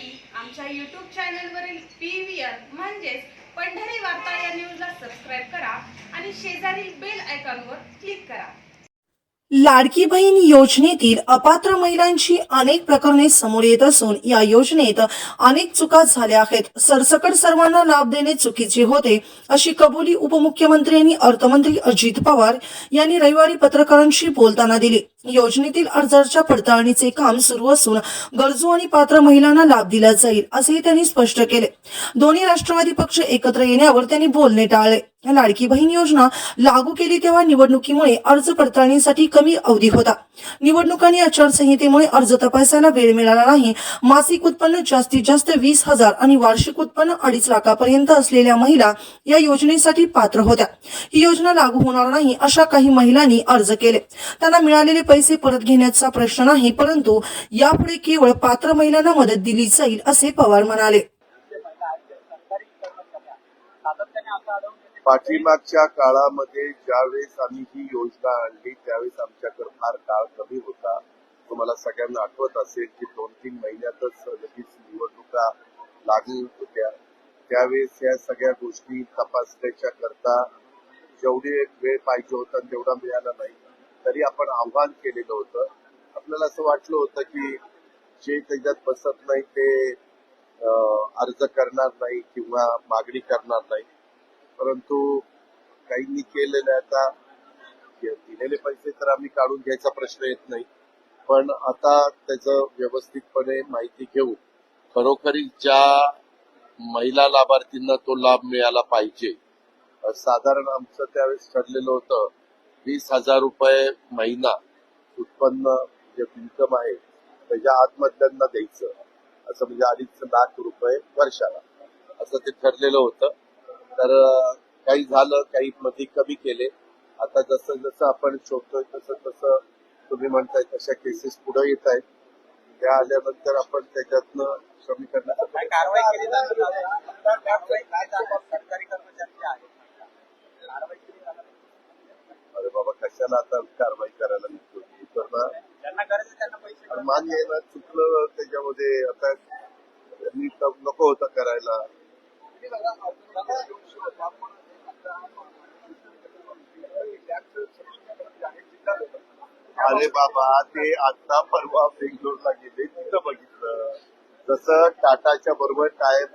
पाहण्यासाठी आमच्या यूट्यूब चॅनलवरील पी व्ही आर म्हणजेच पंढरी वार्ता या न्यूजला सबस्क्राईब करा आणि शेजारील बेल आयकॉनवर क्लिक करा. लाडकी बहीण योजनेतील अपात्र महिलांची अनेक प्रकरणे समोर येत असून या योजनेत अनेक चुका झाल्या आहेत. सरसकट सर्वांना लाभ देणे चुकीचे होते अशी कबुली उपमुख्यमंत्री आणि अर्थमंत्री अजित पवार यांनी रविवारी पत्रकारांशी बोलताना दिली. योजनेतील अर्जाच्या पडताळणीचे काम सुरू असून गरजू आणि पात्र महिलांना लाभ दिला जाईल असेही त्यांनी स्पष्ट केले. दोन्ही राष्ट्रवादी पक्ष एकत्र येण्यावर त्यांनी बोलणे टाळले. लाडकी बहीण योजना लागू केली तेव्हा निवडणुकीमुळे अर्ज पडताळणीसाठी कमी अवधी होता. निवडणूक आणि आचारसंहितेमुळे अर्ज तपासायला वेळ मिळाला नाही. मासिक उत्पन्न जास्तीत जास्त वीस हजार आणि वार्षिक उत्पन्न अडीच लाखापर्यंत असलेल्या महिला या योजनेसाठी पात्र होत्या. ही योजना लागू होणार नाही अशा काही महिलांनी अर्ज केले. त्यांना मिळालेले पैसे परत घेण्याचा प्रश्न नाही परंतु यापुढे केवळ पात्र महिलांना मदत दिली जाईल असे पवार म्हणाले. पाठीमागच्या काळामध्ये ज्यावेळेस आम्ही ही योजना आणली त्यावेळेस आमच्याकडे फार काळ कमी होता. तुम्हाला सगळ्यांना आठवत असेल की दोन तीन महिन्यातच लगेच निवडणुका लागू होत्या. त्यावेळेस या सगळ्या गोष्टी तपासण्याच्या करता जेवढी वेळ पाहिजे होता तेवढा मिळाला नाही तरी आपण आव्हान केलेलं होतं. आपल्याला असं वाटलं होतं की जे त्याच्यात बसत नाही ते अर्ज करणार नाही किंवा मागणी करणार नाही. परंतु काहींनी केलेलं आता. दिलेले पैसे तर आम्ही काढून घ्यायचा प्रश्न येत नाही. पण आता त्याचं व्यवस्थितपणे माहिती घेऊन खरोखरी ज्या महिला लाभार्थींना तो लाभ मिळाला पाहिजे साधारण आमचं त्यावेळेस ठरलेलं होतं वीस हजार रुपये महिना उत्पन्न जे इन्कम आहे त्याच्या आतमधल्यांना द्यायचं. असं म्हणजे अडीच लाख रुपये वर्षाला. असं ते ठरलेलं होतं. तर काही झालं काही मध्ये कमी केले. आता जसं जसं आपण शोधतोय तसं तसं तुम्ही म्हणताय तशा केसेस पुढे येत आहेत. त्या आल्यानंतर आपण त्याच्यातनं कमी नाही. अरे बाबा कशाला आता कारवाई करायला निघतो मान्य आहे ना चुकलं त्याच्यामध्ये. आता तर नको होतं करायला. अरे बाबा ते आता परवा बेंगलोरला गेले तिथं बघितलं. जसं टाटाच्या बरोबर टायर